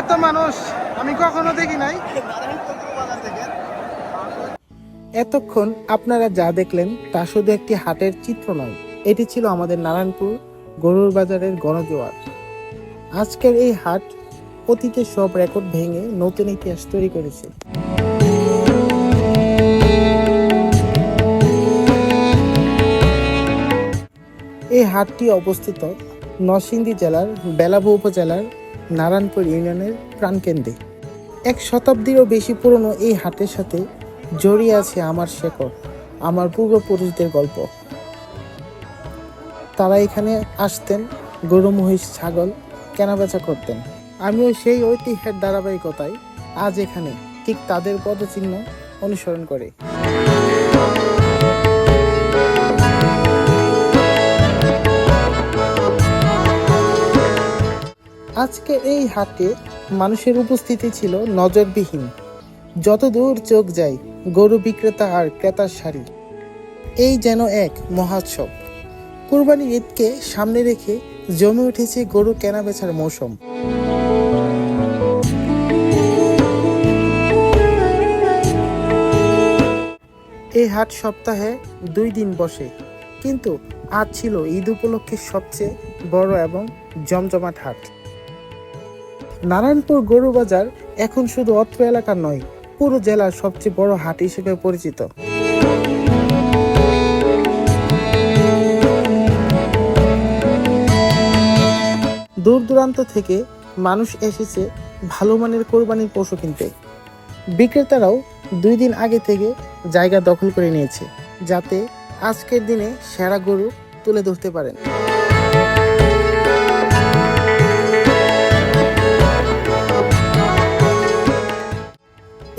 এত মানুষ আমি কখনো দেখি নাই। এতক্ষণ আপনারা যা দেখলেন তা শুধু একটি হাটের চিত্র নয়, এটি ছিল আমাদের নারায়ণপুর গরুর বাজারের গণজোয়ার। আজকের এই হাট অতীতের সব রেকর্ড ভেঙে নতুন ইতিহাস তৈরি করেছে। এই হাটটি অবস্থিত নরসিংদী জেলার বেলাবু উপজেলার নারায়ণপুর ইউনিয়নের প্রাণকেন্দ্রে। এক শতাব্দীরও বেশি পুরনো এই হাটের সাথে জড়িয়ে আছে আমার শেকড় আমার পূর্বপুরুষদের গল্প। তারা এখানে আসতেন, গরু, মহিষ, ছাগল কেনাবেচা করতেন। আমিও সেই ঐতিহ্যের ধারাবাহিকতায় আজ এখানে ঠিক তাদের পদচিহ্ন অনুসরণ করে। আজকে এই হাটে মানুষের উপস্থিতি ছিল নজরবিহীন। যত দূর চোখ যায়, গরু বিক্রেতা আর ক্রেতার সারি এই যেন এক মহোৎসব। কুরবানির ঈদকে সামনে রেখে জমে উঠেছে গরু কেনা কেনাবেচার মৌসুম। এই হাট সপ্তাহে দুই দিন বসে, কিন্তু আজ ছিল ঈদ উপলক্ষে সবচেয়ে বড় এবং জমজমাট হাট। নারায়ণপুর গরু বাজার এখন শুধু অত্র এলাকার নয়, পুরো জেলার সবচেয়ে বড় হাট হিসেবে পরিচিত। দূর দূরান্ত থেকে মানুষ এসেছে ভালো মানের কোরবানির পশু কিনতে। বিক্রেতারাও দুই দিন আগে থেকে জায়গা দখল করে নিয়েছে, যাতে আজকের দিনে সেরা গরু তুলে ধরতে পারেন।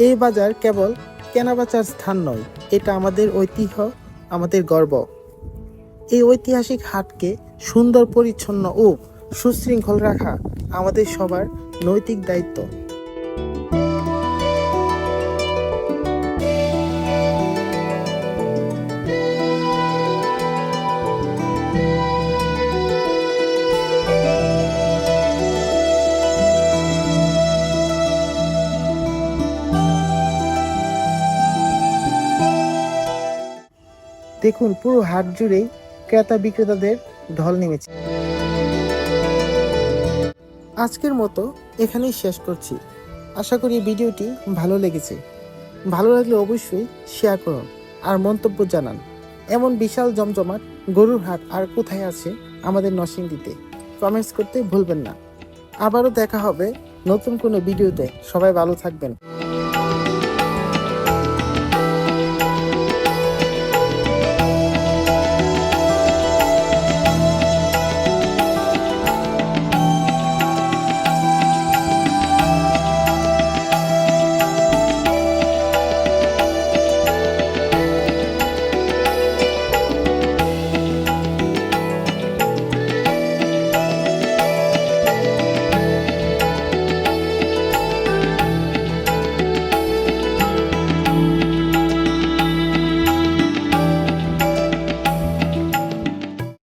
এই বাজার কেবল কেনাবেচার স্থান নয়, এটা আমাদের ঐতিহ্য, আমাদের গর্ব। এই ঐতিহাসিক হাটকে সুন্দর, পরিচ্ছন্ন ও সুশৃঙ্খল রাখা আমাদের সবার নৈতিক দায়িত্ব। দেখুন, পুরো হাট জুড়েই ক্রেতা বিক্রেতাদের ঢল নেমেছে। আজকের মতো এখানেই শেষ করছি। আশা করি ভিডিওটি ভালো লেগেছে। ভালো লাগলে অবশ্যই শেয়ার করুন আর মন্তব্য জানান। এমন বিশাল জমজমাট গরুর হাট আর কোথায় আছে আমাদের নরসিংদীতে কমেন্টস করতে ভুলবেন না। আবারও দেখা হবে নতুন কোনো ভিডিওতে। সবাই ভালো থাকবেন।